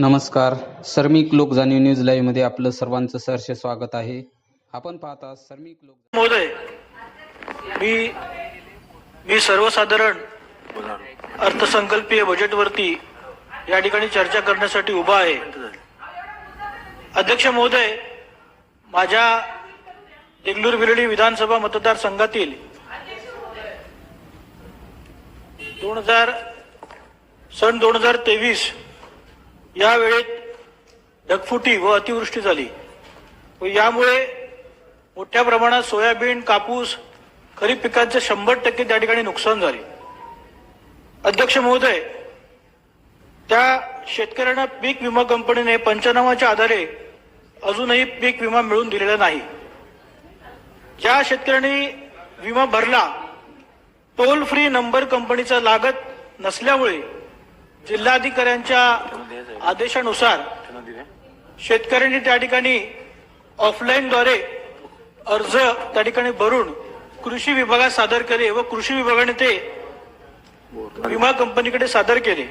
नमस्कार. सर्मिक लोक जाणीव न्यूज लाईव्हमध्ये आपलं सर्वांचं सहर्ष स्वागत आहे. आपण पाहता सर्मिक लोक महोदय मी मी सर्वसाधारण अर्थसंकल्पीय बजेटवरती या ठिकाणी चर्चा करण्यासाठी उभा आहे. अध्यक्ष महोदय माझ्या देगलूर विरळी विधानसभा मतदारसंघातील दोन हजार सन दोन हजार तेवीस या वेळेत ढगफुटी व अतिवृष्टी झाली. व यामुळे मोठ्या प्रमाणात सोयाबीन कापूस खरीप पिकांचे शंभर टक्के त्या ठिकाणी नुकसान झाले. अध्यक्ष महोदय त्या शेतकऱ्यांना पीक विमा कंपनीने पंचनामाच्या आधारे अजूनही पीक विमा मिळवून दिलेला नाही. ज्या शेतकऱ्यांनी विमा भरला टोल फ्री नंबर कंपनीचा लागत नसल्यामुळे जिल्हाधिकाऱ्यांच्या आदेशानुसार शेतकऱ्यांनी त्या ठिकाणी ऑफलाईनद्वारे अर्ज त्या ठिकाणी भरून कृषी विभागात सादर केले व कृषी विभागाने ते विमा कंपनीकडे सादर केले.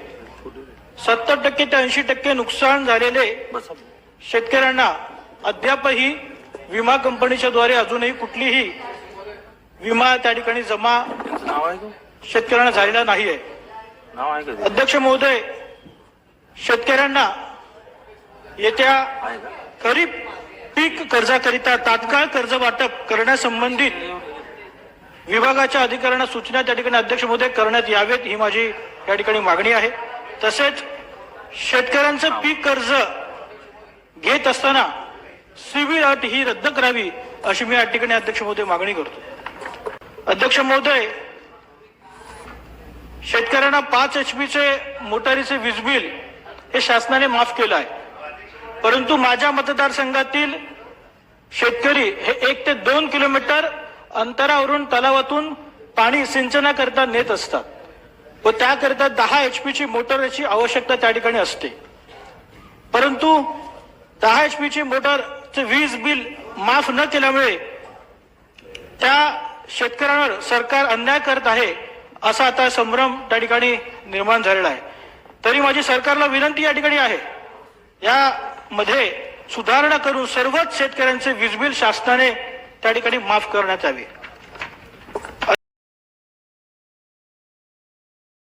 सत्तर टक्के ते ऐंशी टक्के नुकसान झालेले शेतकऱ्यांना अद्यापही विमा कंपनीच्या द्वारे अजूनही कुठलीही विमा त्या ठिकाणी जमा शेतकऱ्यांना झालेला नाहीये? अध्यक्ष महोदय शेतकऱ्यांना येत्या खरीप पीक कर्जाकरिता तात्काळ कर्ज वाटप करण्यासंबंधित विभागाच्या अधिकाऱ्यांना सूचना त्या ठिकाणी अध्यक्ष महोदय करण्यात यावेत ही माझी या ठिकाणी मागणी आहे. तसेच शेतकऱ्यांचं पीक कर्ज घेत असताना सिव्हिल अट ही रद्द करावी अशी मी या ठिकाणी अध्यक्ष महोदय मागणी करतो. अध्यक्ष महोदय शेतकऱ्यांना पाच एचपीचे मोटारीचे वीज बिल हे शासनाने माफ केलं आहे परंतु माझ्या मतदारसंघातील शेतकरी हे एक ते दोन किलोमीटर अंतरावरून तलावातून पाणी सिंचनाकरता नेत असतात व त्याकरिता दहा एच पीची मोटरची आवश्यकता त्या ठिकाणी असते. परंतु दहा एच पीची मोटरचे वीज बिल माफ न केल्यामुळे त्या शेतकऱ्यांवर सरकार अन्याय करत आहे असा आता संभ्रम त्या ठिकाणी निर्माण झालेला आहे. तरी माझी सरकारला विनंती या ठिकाणी आहे. यामध्ये सुधारणा करून सर्वच शेतकऱ्यांचे वीज बिल शासनाने त्या ठिकाणी माफ करण्यात यावी.